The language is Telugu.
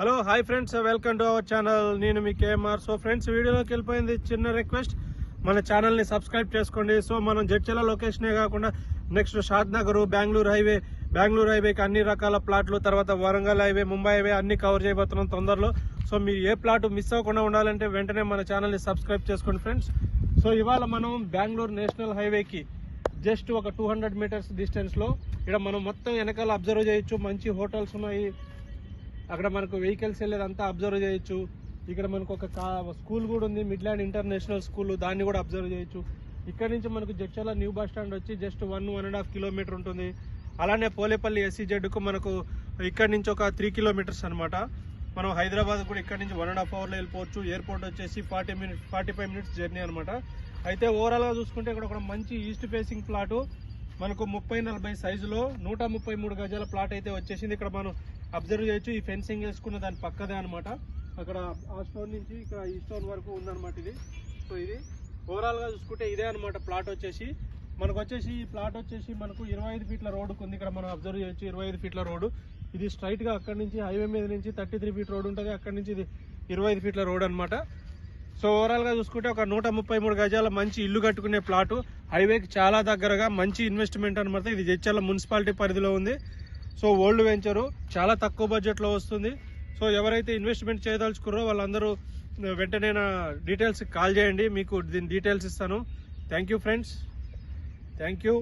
Hello hi friends welcome to our channel నేను మీ కేఎంఆర్ సో ఫ్రెండ్స్ వీడియోలోకి వెళ్ళిపోయింది చిన్న రిక్వెస్ట్ మన ఛానల్ని సబ్స్క్రైబ్ చేసుకోండి. సో మనం జడ్చెల లొకేషనే కాకుండా next Shadnagar Bengaluru highway Bengaluru హైవేకి అన్ని రకాల ప్లాట్లు తర్వాత వరంగల్ హైవే ముంబై హైవే అన్ని కవర్ చేయబోతున్నాం తొందరలో. సో మీరు ఏ ప్లాట్ మిస్ అవ్వకుండా ఉండాలంటే వెంటనే మన ఛానల్ని సబ్స్క్రైబ్ చేసుకోండి ఫ్రెండ్స్ సో ఇవాళ మనం బెంగళూరు నేషనల్ హైవేకి జస్ట్ ఒక టూ హండ్రెడ్ మీటర్స్ డిస్టెన్స్లో ఇక్కడ మనం మొత్తం వెనకాల అబ్జర్వ్ చేయొచ్చు. మంచి హోటల్స్ ఉన్నాయి. అక్కడ మనకు వెహికల్స్ వెళ్ళేదంతా అబ్జర్వ్ చేయొచ్చు. ఇక్కడ మనకు ఒక స్కూల్ కూడా ఉంది మిడ్లాండ్ ఇంటర్నేషనల్ స్కూల్ దాన్ని కూడా అబ్జర్వ్ చేయొచ్చు. ఇక్కడ నుంచి మనకు జడ్చర్ల న్యూ బస్ స్టాండ్ వచ్చి just one one and half kilometer ఉంటుంది. అలానే పోలేపల్లి ఎస్సీజెడ్కు మనకు ఇక్కడ నుంచి ఒక త్రీ కిలోమీటర్స్ అనమాట మనం హైదరాబాద్ కూడా ఇక్కడ నుంచి వన్ అండ్ హాఫ్ అవర్లో వెళ్ళిపోవచ్చు. ఎయిర్పోర్ట్ వచ్చేసి forty minutes forty five minutes journey అనమాట అయితే ఓవరాల్గా చూసుకుంటే ఇక్కడ ఒక మంచి ఈస్ట్ ఫేసింగ్ ప్లాటు. మనకు ముప్పై నలభై సైజులో నూట ముప్పై మూడు గజాల ప్లాట్ అయితే వచ్చేసింది. ఇక్కడ మనం అబ్జర్వ్ చేయొచ్చు. ఈ ఫెన్సింగ్ వేసుకున్న దాని పక్కదే అనమాట అక్కడ ఆ స్టోన్ నుంచి ఇక్కడ ఈ స్టోన్ వరకు ఉందన్నమాట ఇది. సో ఇది ఓవరాల్గా చూసుకుంటే ఇదే అనమాట ప్లాట్ వచ్చేసి. మనకు వచ్చేసి ఈ ప్లాట్ వచ్చేసి మనకు ఇరవై ఐదు ఫీట్ల రోడ్డు ఉంది. ఇక్కడ మనం అబ్జర్వ్ చేయొచ్చు. ఇరవై ఐదు ఫీట్ల రోడ్డు ఇది స్ట్రైట్గా అక్కడ నుంచి హైవే మీద నుంచి థర్టీ త్రీ ఫీట్ రోడ్ ఉంటుంది. అక్కడ నుంచి ఇది ఇరవై ఐదు ఫీట్ల రోడ్ అనమాట సో ఓవరాల్గా చూసుకుంటే ఒక నూట ముప్పై మూడు గజాల మంచి ఇల్లు కట్టుకునే ప్లాటు. హైవేకి చాలా దగ్గరగా మంచి ఇన్వెస్ట్మెంట్ అనమాట ఇది జడ్చర్ల మున్సిపాలిటీ పరిధిలో ఉంది. సో ఓల్డ్ వెంచరు చాలా తక్కువ బడ్జెట్లో వస్తుంది. సో ఎవరైతే ఇన్వెస్ట్మెంట్ చేయదలుచుకున్నారో వాళ్ళందరూ వెంటనే నా డీటెయిల్స్ కాల్ చేయండి. మీకు దీని డీటెయిల్స్ ఇస్తాను. Thank you friends. Thank you.